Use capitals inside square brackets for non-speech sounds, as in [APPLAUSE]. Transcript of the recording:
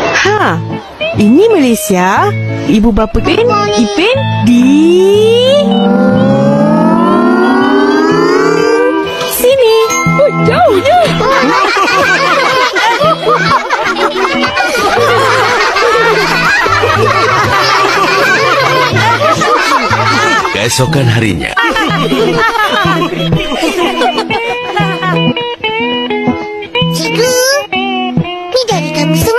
Ha, ini Malaysia. Ibu bapa Ipin, Ipin di sini. Oh, jauhnya. Keesokan harinya, [LAUGHS] Maximum.